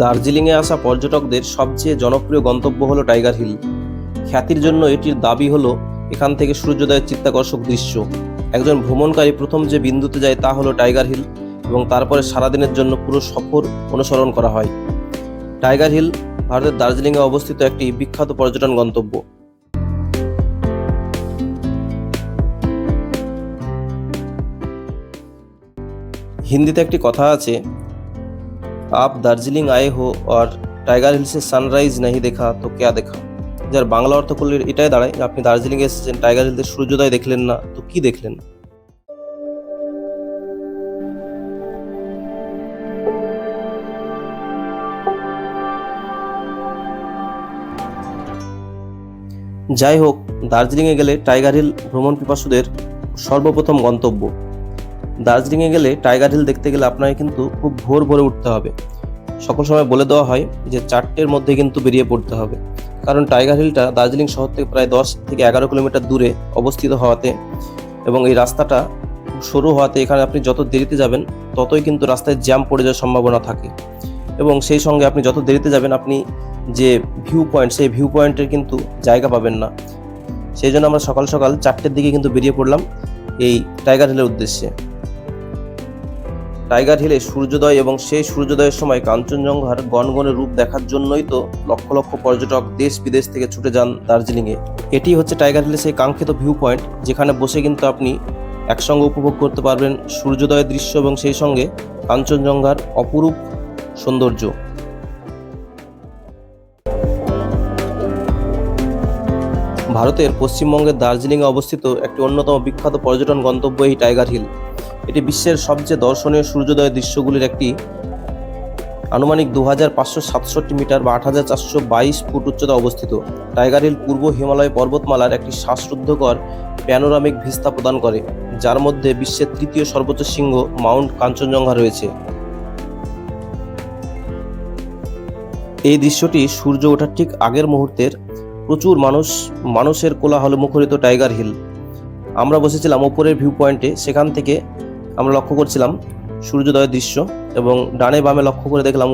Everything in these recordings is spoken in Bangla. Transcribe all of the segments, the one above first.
দার্জিলিংয়ে আসা পর্যটকদের সবচেয়ে জনপ্রিয় গন্তব্য হলো টাইগার হিল। খ্যাতির জন্য এটির দাবি হলো, এখান থেকে সূর্যোদয়ের চিত্তাকর্ষক দৃশ্য। একজন ভ্রমণকারী প্রথম যে বিন্দুতে যায় তা হলো টাইগার হিল এবং তারপরে সারাদিনের জন্য পুরো সফর অনুসরণ করা হয়। টাইগার হিল ভারতের দার্জিলিংয়ে অবস্থিত একটি বিখ্যাত পর্যটন গন্তব্য। হিন্দিতে একটি কথা আছে আপ দার্জিলিং আয়ে হো আর টাইগার হিলসে সানরাইজ নাহি দেখা তো কেয়া দেখা যার বাংলা অর্থ করলে এটাই দাঁড়ায় যে আপনি দার্জিলিং এসেছেন টাইগার হিলসের সূর্যোদয় দেখলেন না তো কি দেখলেন যাই হোক দার্জিলিংয়ে গেলে টাইগার হিল ভ্রমণ পিপাসুদের সর্বপ্রথম গন্তব্য দার্জিলিংয়ে গেলে টাইগার হিল দেখতে গেলে আপনাকে কিন্তু খুব ভোর ভোরে উঠতে হবে। সকল সময় বলে দেওয়া হয় যে চারটের মধ্যে কিন্তু বেরিয়ে পড়তে হবে। কারণ টাইগার হিলটা দার্জিলিং শহর থেকে প্রায় দশ থেকে এগারো কিলোমিটার দূরে অবস্থিত হওয়াতে এবং এই রাস্তাটা সরু হওয়াতে এখানে আপনি যত দেরিতে যাবেন, ততই কিন্তু রাস্তায় জ্যাম পড়ে যাওয়ার সম্ভাবনা থাকে। এবং সেই সঙ্গে আপনি যত দেরিতে যাবেন, আপনি যে ভিউ পয়েন্ট, সেই ভিউ পয়েন্টের কিন্তু জায়গা পাবেন না। সেই জন্য আমরা সকাল সকাল চারটের দিকে কিন্তু বেরিয়ে পড়লাম এই টাইগার হিলের উদ্দেশ্যে। টাইগার হিলে সূর্যোদয় এবং সেই সূর্যোদয়ের সময় কাঞ্চনজঙ্ঘার গনগনে রূপ দেখার জন্যই তো লক্ষ লক্ষ পর্যটক দেশ বিদেশ থেকে ছুটে যান দার্জিলিংয়ে। এটি হচ্ছে টাইগার হিলে সেই কাঙ্ক্ষিত ভিউ পয়েন্ট যেখানে বসে কিন্তু আপনি একসঙ্গে উপভোগ করতে পারবেন সূর্যোদয়ের দৃশ্য এবং সেই সঙ্গে কাঞ্চনজঙ্ঘার অপরূপ সৌন্দর্য। ভারতের পশ্চিমবঙ্গের দার্জিলিংয়ে অবস্থিত একটি অন্যতম বিখ্যাত পর্যটন গন্তব্য এই টাইগার হিল। এটি বিশ্বের সবচেয়ে দর্শনীয় সূর্যোদয় দৃশ্যগুলির একটি। আনুমানিক দু হাজার পাঁচশো সাতষট্টি মিটার বা আট হাজার চারশো বাইশ ফুট উচ্চতা অবস্থিত। টাইগার হিল পূর্ব হিমালয় পর্বতমালার একটি শ্বাসরুদ্ধকর প্যানোরামিক ভিস্তা প্রদান করে, যার মধ্যে বিশ্বের তৃতীয় সর্বোচ্চ শৃঙ্গ মাউন্ট কাঞ্চনজঙ্ঘা রয়েছে। এই দৃশ্যটি সূর্য ওঠার ঠিক আগের মুহূর্তের প্রচুর মানুষ, মানুষের কোলাহল মুখরিত টাইগার হিল। আমরা বসেছিলাম ওপরের ভিউ পয়েন্টে সেখান থেকে আমরা লক্ষ্য করছিলাম সূর্যোদয়ের দৃশ্য এবং ডানে বামে লক্ষ্য করে দেখলাম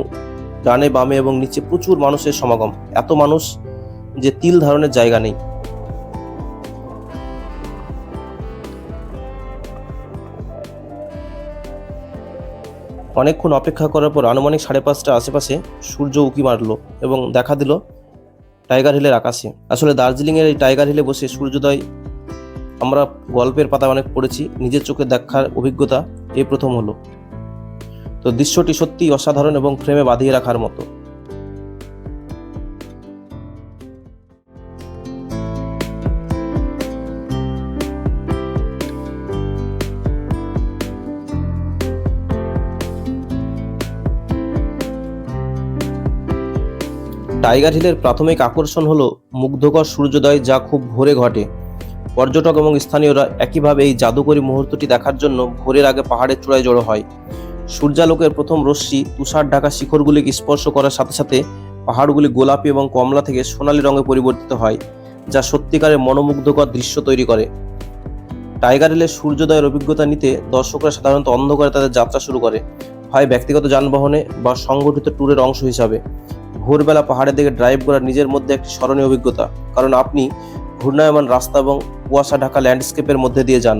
ডানে বামে এবং নিচে প্রচুর মানুষের সমাগম। এত মানুষ যে তিল ধারণের জায়গা নেই। অনেকক্ষণ অপেক্ষা করার পর আনুমানিক সাড়ে পাঁচটা আশেপাশে সূর্য উঁকি মারলো এবং দেখা দিল টাইগার হিলের আকাশে। আসলে দার্জিলিংয়ের এই টাইগার হিলে বসে সূর্যোদয় আমরা গল্পের পাতা অনেক পড়েছি। নিজের চোখে দেখার অভিজ্ঞতা এই প্রথম হলো। তো দৃশ্যটি সত্যিই অসাধারণ এবং ফ্রেমে বাঁধিয়ে রাখার মতো। টাইগার হিলের প্রাথমিক আকর্ষণ হলো মুগ্ধকর সূর্যোদয় যা খুব ভোরে ঘটে। পর্যটক এবং স্থানীয়রা একইভাবে এই জাদুকরী মুহূর্তটি দেখার জন্য ভোরের আগে পাহাড়ের চূড়ায় জড়ো হয়। সূর্যালোকের প্রথম রশ্মি তুষার ঢাকা শিখরগুলিকে স্পর্শ করার সাথে সাথে পাহাড়গুলি গোলাপি এবং কমলা থেকে সোনালী রঙে পরিবর্তিত হয়, যা সত্যিকারের মনোমুগ্ধকর দৃশ্য তৈরি করে। টাইগার হিলের সূর্যোদয়ের অভিজ্ঞতা নিতে দর্শকরা সাধারণত অন্ধকারে তাদের যাত্রা শুরু করে, হয় ব্যক্তিগত যানবাহনে বা সংগঠিত ট্যুরের অংশ হিসাবে। ভোরবেলা পাহাড়ের দিকে ড্রাইভ করার নিজের মধ্যে একটি স্মরণীয় অভিজ্ঞতা, কারণ আপনি ঘূর্ণায়মান রাস্তা এবং কুয়াশা ঢাকা ল্যান্ডস্কেপের মধ্যে দিয়ে যান।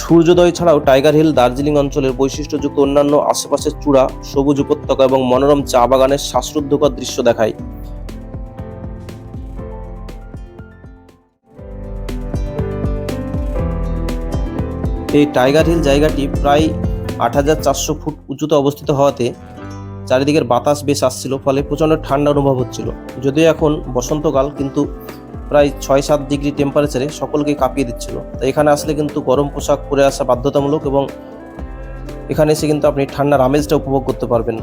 সূর্যোদয় ছাড়াও টাইগার হিল দার্জিলিং অঞ্চলের বৈশিষ্ট্যযুক্ত অন্যান্য আশেপাশের চূড়া, সবুজ উপত্যকা এবং মনোরম চা বাগানের শ্বাসরুদ্ধকর দৃশ্য দেখায়। এই টাইগার হিল জায়গাটি প্রায় আট হাজার চারশো ফুট উঁচুতে অবস্থিত হওয়াতে চারিদিকের বাতাস বেশ আসছিল, ফলে প্রচণ্ড ঠান্ডা অনুভব হচ্ছিল। যদিও এখন বসন্তকাল, কিন্তু প্রায় ছয় সাত ডিগ্রি টেম্পারেচারে সকলকে কাঁপিয়ে দিচ্ছিল। তো এখানে আসলে কিন্তু গরম পোশাক পরে আসা বাধ্যতামূলক এবং এখানে এসে কিন্তু আপনি ঠান্ডার আমেজটা উপভোগ করতে পারবেন।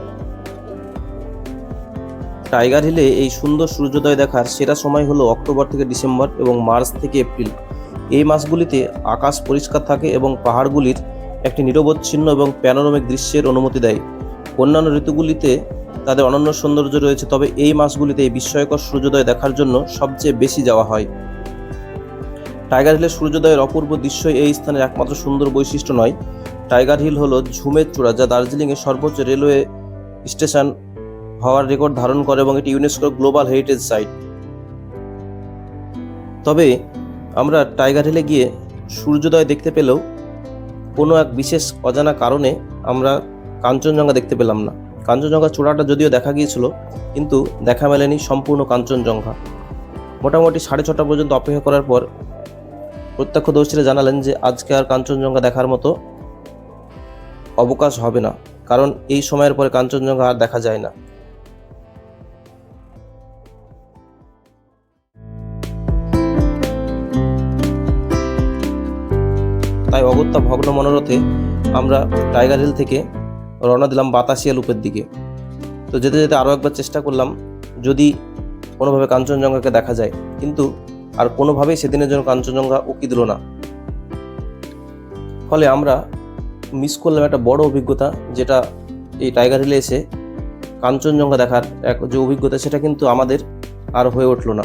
টাইগার হিলে এই সুন্দর সূর্যোদয় দেখার সেরা সময় হলো অক্টোবর থেকে ডিসেম্বর এবং মার্চ থেকে এপ্রিল। এই মাসগুলিতে আকাশ পরিষ্কার থাকে এবং পাহাড়গুলির একটি নিরবচ্ছিন্ন এবং প্যানোরামিক দৃশ্যের অনুমতি দেয়। অন্যান্য ঋতুগুলিতে তাদের অনন্য সৌন্দর্য রয়েছে, তবে এই মাসগুলিতে এই বিস্ময়কর সূর্যোদয় দেখার জন্য সবচেয়ে বেশি যাওয়া হয়। টাইগার হিলের সূর্যোদয়ের অপূর্ব দৃশ্যই এই স্থানের একমাত্র সুন্দর বৈশিষ্ট্য নয়। টাইগার হিল হলো ঝুমের চূড়া, যা দার্জিলিংয়ের সর্বোচ্চ রেলওয়ে স্টেশন হওয়ার রেকর্ড ধারণ করে এবং এটি ইউনেস্কোর গ্লোবাল হেরিটেজ সাইট। তবে আমরা টাইগার হিলে গিয়ে সূর্যোদয় দেখতে পেলেও কোনো এক বিশেষ অজানা কারণে আমরা কাঞ্চনজঙ্ঘা দেখতে পেলাম না। কাঞ্চনজঙ্ঘা চূড়াটা যদিও দেখা গিয়েছিল, কিন্তু দেখা মেলেনি সম্পূর্ণ কাঞ্চনজঙ্ঘা। মোটামুটি সাড়ে ছটা পর্যন্ত অপেক্ষা করার পর প্রত্যক্ষদর্শীরা জানালেন যে আজকে আর কাঞ্চনজঙ্ঘা দেখার মতো অবকাশ হবে না, কারণ এই সময়ের পরে কাঞ্চনজঙ্ঘা আর দেখা যায় না। তাই অগত্যা ভগ্ন মনোরথে আমরা টাইগার হিল থেকে রওনা দিলাম বাতাসিয়া লুপের দিকে। তো যেতে যেতে আরও একবার চেষ্টা করলাম, যদি কোনোভাবে কাঞ্চনজঙ্ঘাকে দেখা যায়। কিন্তু আর কোনোভাবেই সেদিনের জন্য কাঞ্চনজঙ্ঘা উকি দিল না। ফলে আমরা মিস করলাম একটা বড় অভিজ্ঞতা, যেটা এই টাইগার হিলে এসে কাঞ্চনজঙ্ঘা দেখার এক যে অভিজ্ঞতা, সেটা কিন্তু আমাদের আর হয়ে উঠল না।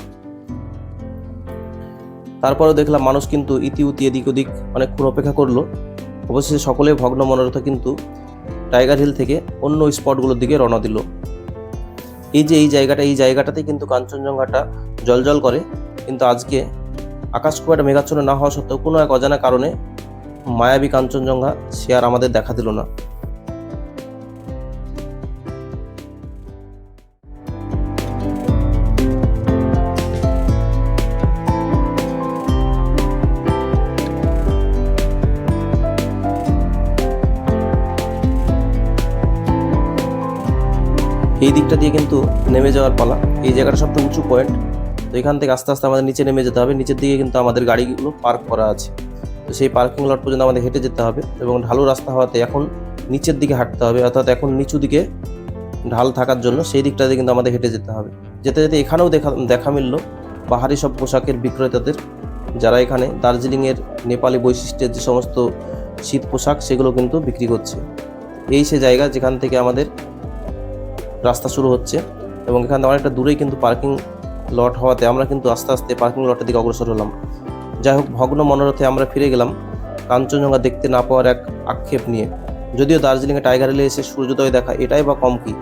তারপরেও দেখলাম মানুষ কিন্তু ইতি উতি এদিক ওদিক অনেকক্ষণ অপেক্ষা করল। অবশেষে সকলে ভগ্ন মনোরথ কিন্তু টাইগার হিল থেকে অন্য স্পটগুলোর দিকে রওনা দিল। এই যে এই জায়গাটা, এই জায়গাটাতেই কিন্তু কাঞ্চনজঙ্ঘাটা জলজল করে। কিন্তু আজকে আকাশ খুব একটা মেঘাচ্ছন্ন না হওয়া সত্ত্বেও কোনো এক অজানা কারণে মায়াবী কাঞ্চনজঙ্ঘা সে আর আমাদের দেখা দিল না। এই দিকটা দিয়ে কিন্তু নেমে যাওয়ার পালা। এই জায়গাটা সবচেয়ে উঁচু পয়েন্ট তো এখান থেকে আস্তে আস্তে আমাদের নিচে নেমে যেতে হবে। নিচের দিকে কিন্তু আমাদের গাড়িগুলো পার্ক করা আছে। তো সেই পার্কিং লট পর্যন্ত আমাদের হেঁটে যেতে হবে এবং ঢালু রাস্তা হওয়াতে এখন নিচের দিকে হাঁটতে হবে। অর্থাৎ এখন নিচু দিকে ঢাল থাকার জন্য সেই দিকটাতে কিন্তু আমাদের হেঁটে যেতে হবে। যেতে যেতে এখানেও দেখা দেখা মিলল পাহাড়ি সব পোশাকের বিক্রেতাদের। যারা এখানে দার্জিলিংয়ের নেপালি বৈশিষ্ট্যের যে সমস্ত শীত পোশাক, সেগুলো কিন্তু বিক্রি করছে। এই সে জায়গা যেখান থেকে আমাদের রাস্তা শুরু হচ্ছে এবং এখান থেকে অনেকটা দূরেই কিন্তু পার্কিং লট হওয়াতে আমরা কিন্তু আস্তে আস্তে পার্কিং লটের দিকে অগ্রসর হলাম। যাই হোক, ভগ্ন মনোরথে আমরা ফিরে গেলাম কাঞ্চনজঙ্ঘা দেখতে না পাওয়ার এক আক্ষেপ নিয়ে। যদিও দার্জিলিংয়ে টাইগার হিলে এসে সূর্যোদয় দেখা এটাই বা কম কি